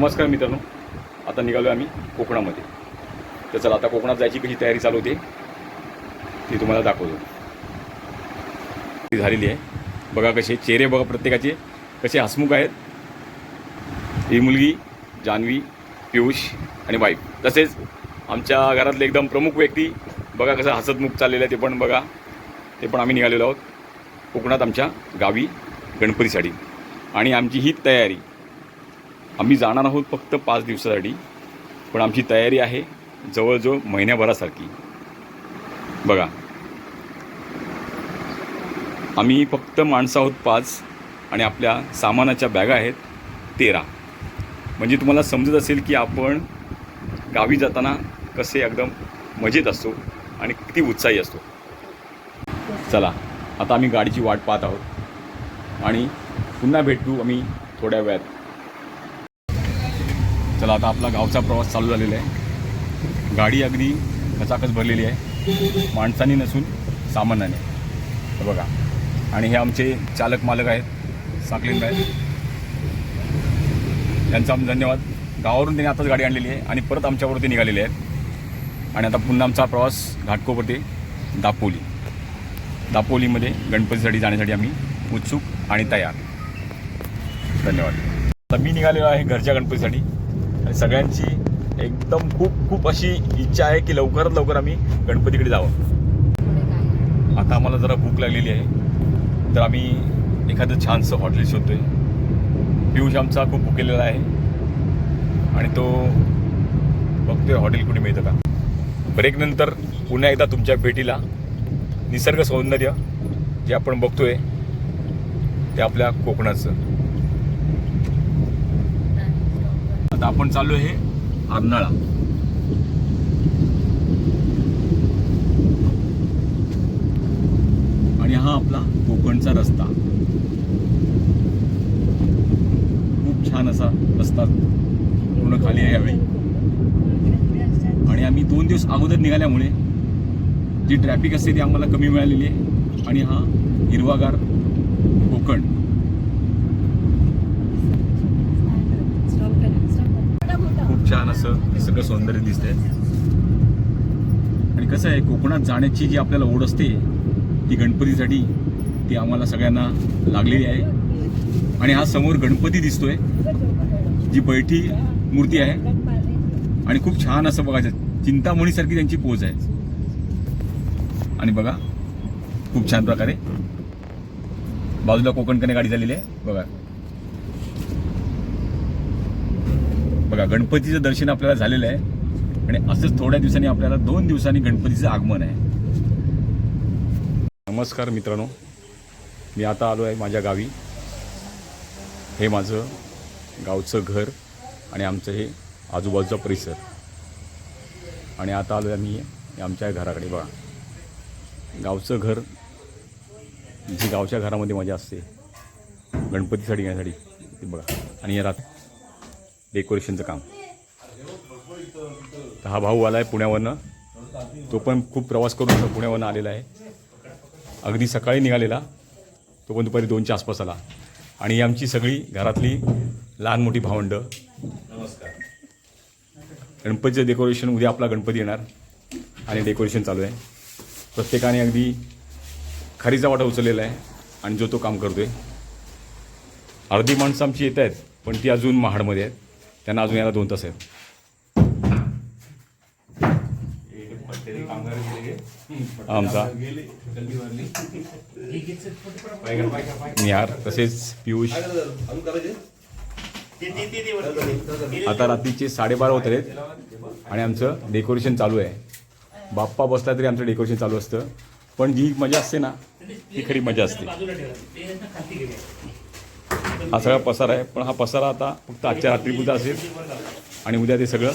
नमस्कार मित्रांनो. आता निघालो आम्ही कोकणामध्ये. तर चला आता कोकणात जायची कशी तयारी चालू होते ती तुम्हाला दाखवतो. ती झालेली आहे. बघा कसे चेहरे बघा प्रत्येकाचे कसे हसमुख आहेत. ही मुलगी जान्हवी पियुष आणि बाईक तसेच आमच्या घरातले एकदम प्रमुख व्यक्ती बघा कसं हसतमुख चाललेलं आहे ते पण बघा. ते पण आम्ही निघालेलो आहोत कोकणात आमच्या गावी गणपतीसाठी. आणि आमची ही तयारी. आम्ही जाणार आहोत फक्त पाच दिवसासाठी पण आमची तयारी आहे जवळजवळ महिन्याभरासारखी. बघा. आम्ही फक्त माणसं आहोत पाच आणि आपल्या सामानाच्या बॅगा आहेत तेरा. म्हणजे तुम्हाला समजत असेल की आपण गावी जाताना कसे एकदम मजेत असतो आणि किती उत्साही असतो. चला आता आम्ही गाडीची वाट पाहत आहोत. आणि पुन्हा भेटू आम्ही थोड्या वेळात. चला आता आपला गावचा प्रवास चालू झालेला आहे. गाडी अगदी खचाखच भरलेली आहे. माणसाने नसून सामान्याने. हे बघा. आणि हे आमचे चालक मालक आहेत साकलिंग आहेत. त्यांचा आम- धन्यवाद. गावावरून त्यांनी आताच गाडी आणलेली आहे आणि परत आमच्यावरती निघालेले आहेत. आणि आता पुन्हा आमचा प्रवास घाटकोवरती दापोली. दापोलीमध्ये गणपतीसाठी जाण्यासाठी आम्ही उत्सुक आणि तयार. धन्यवाद. आता मी निघालेलो आहे घरच्या गणपतीसाठी. आणि सगळ्यांची एकदम खूप खूप अशी इच्छा आहे की लवकरात लवकर आम्ही गणपतीकडे जावं. आता आम्हाला जरा भूक लागलेली आहे. तर आम्ही एखादं छानसं हॉटेल शोधतोय. पियुष आमचा खूप भुकेलेला आहे. आणि तो बघतोय हॉटेल कुठे मिळतं का. ब्रेकनंतर पुन्हा एकदा तुमच्या भेटीला निसर्ग सौंदर्य जे आपण बघतोय ते आपल्या कोकणाचं. आता आपण चाललो आहे अर्नाळा. आणि हा आपला कोकणचा रस्ता. खूप छान असा रस्ता पूर्ण खाली आहे यावेळी. आणि आम्ही दोन दिवस अगोदर निघाल्यामुळे जी ट्रॅफिक असते ती आम्हाला कमी मिळालेली आहे. आणि हा हिरवागार कोकण खूप छान निसर्ग सौंदर्य दिसते आणि कसं आहे कोकणात जाण्याची जी आपल्याला ओढ असते ती गणपतीसाठी ती आम्हाला सगळ्यांना लागलेली आहे. आणि हा समोर गणपती दिसतोय जी बैठी मूर्ती आहे. आणि खूप छान असं बघायचं चिंतामणीसारखी त्यांची पोच आहे. आणि बघा खूप छान प्रकारे बाजूला कोकण कने गाडी झालेली आहे. बघा. बघा गणपतीचं दर्शन आपल्याला झालेलं आहे. आणि असंच थोड्या दिवसांनी आपल्याला दोन दिवसांनी गणपतीचं आगमन आहे. नमस्कार मित्रांनो. मी आता आलो आहे माझ्या गावी. हे माझं गावचं घर आणि आमचं हे आजूबाजूचा परिसर. आणि आता आलो आहे मी आमच्या घराकडे. बघा गावचं घर जी गावच्या घरामध्ये मजा असते गणपतीसाठी घेण्यासाठी ते बघा. आणि या रात डेकोरेशनचं काम. तर हा भाऊ आला आहे पुण्यावरनं. तो पण खूप प्रवास करून पुण्यावरनं आलेला आहे. अगदी सकाळी निघालेला. तो पण दुपारी दोनच्या आसपास आला. आणि आमची सगळी घरातली लहान मोठी भावंडं. गणपतीचं डेकोरेशन उद्या आपला गणपती येणार. आणि डेकोरेशन चालू आहे. प्रत्येकाने अगदी खरीचा वाटा उचललेला आहे आणि जो तो काम करतोय. अर्धी माणसं आमची येत आहेत पण ती अजून महाडमध्ये आहेत. त्यांना अजून यायला दोन तास आहेत. आमचा. निहार तसेच पियुष. आता रात्रीचे साडेबारा होत आहेत आणि आमचं डेकोरेशन चालू आहे. बाप्पा बसला तरी आमचं डेकोरेशन चालू असतं. पण जी मजा असते ना ती खरी मजा असते. हा सगळा पसारा आहे. पण हा पसारा आता फक्त आजच्या रात्रीपुरता असेल. आणि उद्या ते सगळं